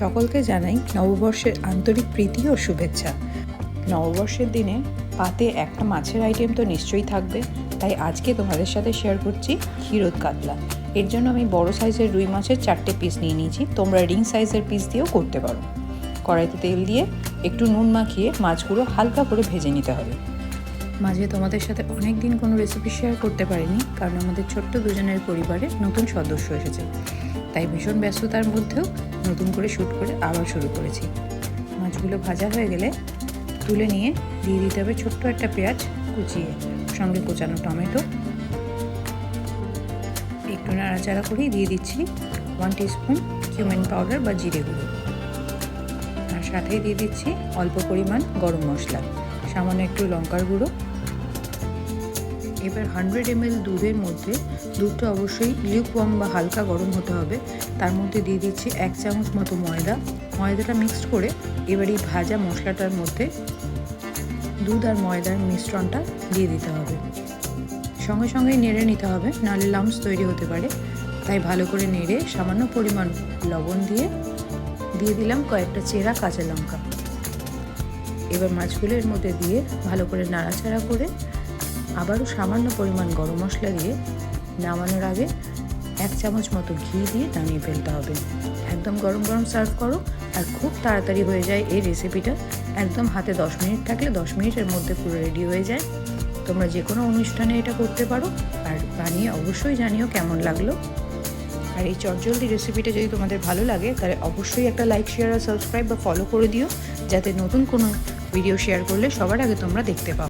সকলকে জানাই নববর্ষের আন্তরিক প্রীতি ও শুভেচ্ছা। নববর্ষের দিনে পাতে একটা মাছের আইটেম তো নিশ্চয়ই থাকবে, তাই আজকে তোমাদের সাথে শেয়ার করছি ক্ষীরোদ কাতলা। এর জন্য আমি বড় সাইজের রুই মাছের চারটে পিস নিয়ে নিয়েছি, তোমরা রিং সাইজের পিস দিয়েও করতে পারো। কড়াইতে তেল দিয়ে একটু নুন মাখিয়ে মাছগুলো হালকা করে ভেজে নিতে হবে। মাঝে তোমাদের সাথে অনেক দিন কোনো রেসিপি শেয়ার করতে পারিনি, কারণ আমাদের ছোট্ট দুজনের পরিবারে নতুন সদস্য এসেছে। তাই ভীষণ ব্যস্ততার মধ্যেও নতুন করে শ্যুট করে আবার শুরু করেছি। মাছগুলো ভাজা হয়ে গেলে তুলে নিয়ে দিয়ে দিতে হবে ছোট্ট একটা পেঁয়াজ কুচিয়ে, সঙ্গে কোচানো টমেটো। একটু নাড়াচাড়া করেই দিয়ে দিচ্ছি ওয়ান টিস্পুন কিউমেন পাউডার বা জিরে গুঁড়ো। আর সাথেই দিয়ে দিচ্ছি অল্প পরিমাণ গরম মশলা, সামান্য একটু লঙ্কার গুঁড়ো। এবার হান্ড্রেড এমএল দুধের মধ্যে দুধটা অবশ্যই লিউকওয়ার্ম বা হালকা গরম হতে হবে। তার মধ্যে দিয়ে দিচ্ছি এক চামচ মতো ময়দা। ময়দাটা মিক্সড করে এবার এই ভাজা মশলাটার মধ্যে দুধ আর ময়দার মিশ্রণটা দিয়ে দিতে হবে। সঙ্গে সঙ্গে নেড়ে নিতে হবে, নাহলে লামস তৈরি হতে পারে। তাই ভালো করে নেড়ে সামান্য পরিমাণ লবণ দিয়ে দিয়ে দিলাম কয়েকটা চেরা কাঁচা লঙ্কা। এবার মাছগুলোর মধ্যে দিয়ে ভালো করে নাড়াচাড়া করে আবারও সামান্য পরিমাণ গরম মশলা দিয়ে নামানোর আগে এক চামচ মতো ঘি দিয়ে নামিয়ে ফেলতে হবে। একদম গরম গরম সার্ভ করো আর খুব তাড়াতাড়ি হয়ে যায় এই রেসিপিটা একদম হাতে দশ মিনিট থাকলে দশ মিনিটের মধ্যে পুরো রেডি হয়ে যায়। তোমরা যে কোনো অনুষ্ঠানে এটা করতে পারো আর বানিয়ে অবশ্যই জানিও কেমন লাগল। আর এই চটজলদি রেসিপিটা যদি তোমাদের ভালো লাগে, তাহলে অবশ্যই একটা লাইক শেয়ার আর সাবস্ক্রাইব বা ফলো করে দিও, যাতে নতুন কোনো ভিডিও শেয়ার করলে সবার আগে তোমরা দেখতে পাও।